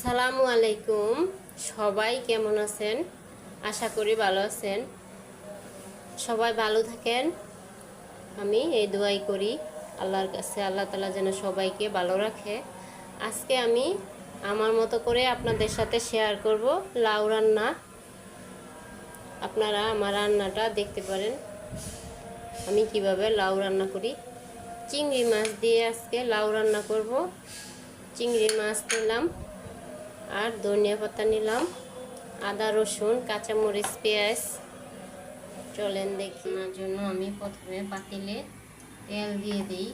সালামু আলাইকুম। সবাই কেমন আছেন? আশা করি ভালো আছেন। সবাই ভালো থাকেন। আমি এই দোয়াই করি, আল্লাহর কাছে আল্লাহ তালা যেন সবাইকে ভালো রাখে। আজকে আমি আমার মতো করে আপনাদের সাথে শেয়ার করব লাউ রান্না। আপনারা আমার রান্নাটা দেখতে পারেন। আমি কীভাবে লাউ রান্না করি। চিংড়ি মাছ দিয়ে আজকে লাউ রান্না করব। চিংড়ি মাছ নিলাম। আর ধনিয়া পাতা নিলাম, আদা, রসুন, কাঁচামরিচ, পেঁয়াজ। চলেন দেখি। জন্য আমি প্রথমে পাতিলে তেল দিয়ে দিই,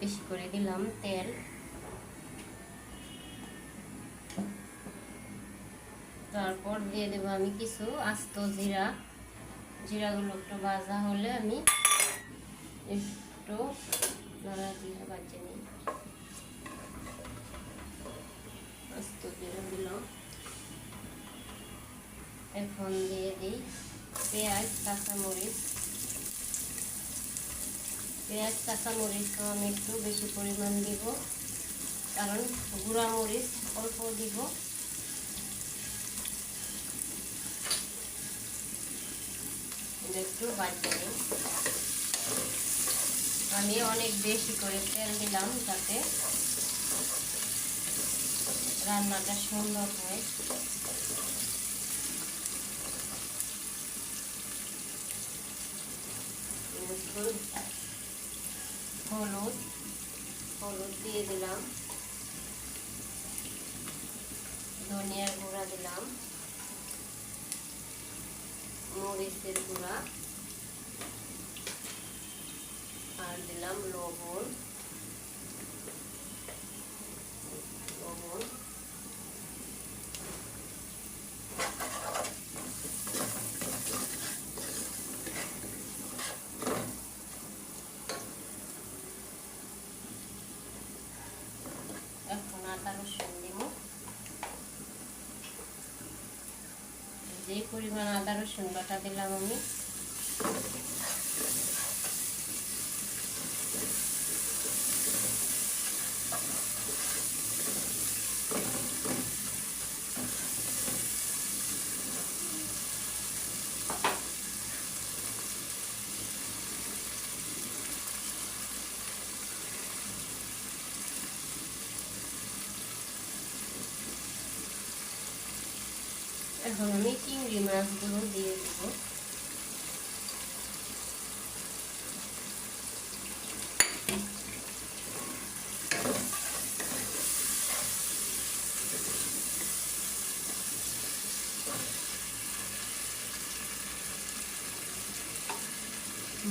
বেশি করে দিলাম তেল। তারপর দিয়ে দেবো আমি কিছু আস্ত জিরা। জিরাগুলো একটু ভাজা হলে আমি একটু নাড়া দিয়ে বাজে নিই। দিলাম এখন দিয়ে দিই। পেঁয়াজ, কাঁচামরিচ। পেঁয়াজ কাঁচামরিচও আমি একটু বেশি পরিমাণ দিব, কারণ গুঁড়া মরিচ অল্প দিব। একটু বাড়তে আমি অনেক বেশি করে তেল দিলাম যাতে রান্নাটা সুন্দর হয় হলুদ হলুদ দিয়ে দিলাম। ধনিয়ার গুঁড়া দিলাম। মরিচের গুঁড়া। আর দিলাম লবণ এখন আদা রসুন দিব যে পরিমাণ আদা রসুন বাটা দিলাম আমি। এখন আমি চিংড়ি মাছগুলো দিয়ে দেব।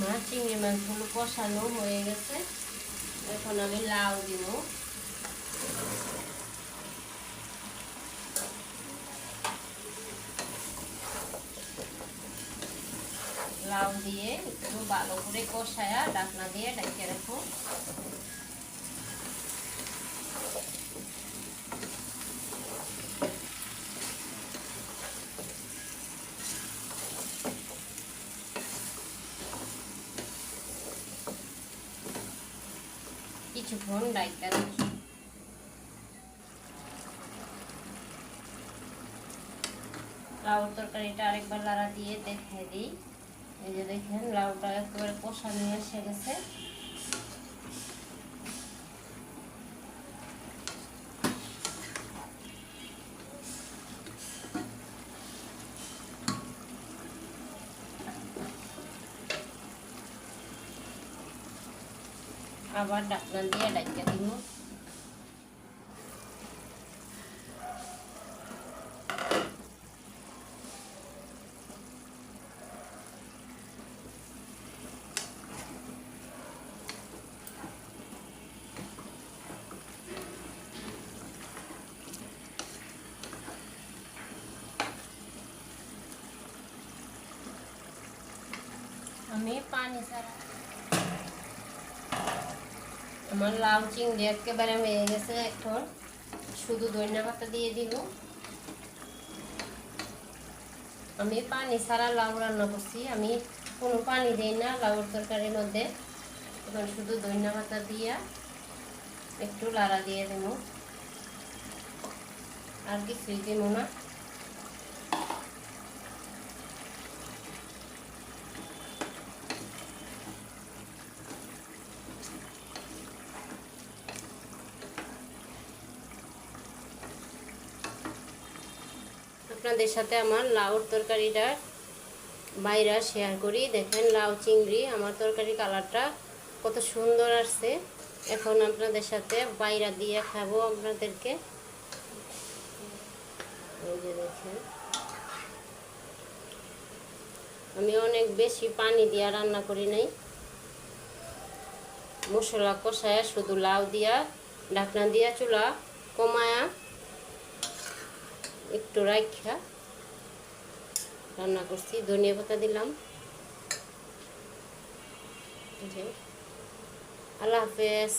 মাছ চিংড়ি মাছগুলো কষানো হয়ে গেছে। এখন আমি লাউ দিব। লাউ দিয়ে একটু ভালো করে কষায়া ডাকনা দিয়ে ডাকিয়ে রাখো। কিছুক্ষণ ডাইকা রাখি লাউর তরকারিটা আরেকবার লাড়া দিয়ে দেখে দিই। এই যে দেখেন লাউটা একেবারে কষানো এসে গেছে। আবার ডাকনা দিয়ে ডাইকা দিব। আমি পানি ছাড়া আমার লাউ চিংড়ি একেবারে হয়ে গেছে এখন শুধু ধনিয়া পাতা দিয়ে দিব আমি পানি ছাড়া লাউ রান্না করছি আমি কোনো পানি দিই না লাউর তরকারির মধ্যে এখন শুধু ধনিয়া পাতা দিয়া একটু লাড়া দিয়ে দেবো আর কিছুই দিব না আপনাদের সাথে আমার লাউর তরকারিটা বাইরা শেয়ার করি। দেখেন লাউ চিংড়ি, আমার তরকারি কালারটা কত সুন্দর আসছে। এখন আপনাদের সাথে বাইরা দিয়ে খাব আপনাদেরকে। আমি অনেক বেশি পানি দিয়া রান্না করি নাই। মশলা কষায় শুধু লাউ দিয়া, ঢাকনা দিয়া চুলা কমায়া একটু রাখা রান্না করছি ধনিয়া পাতা দিলাম। আল্লাহ হাফেজ।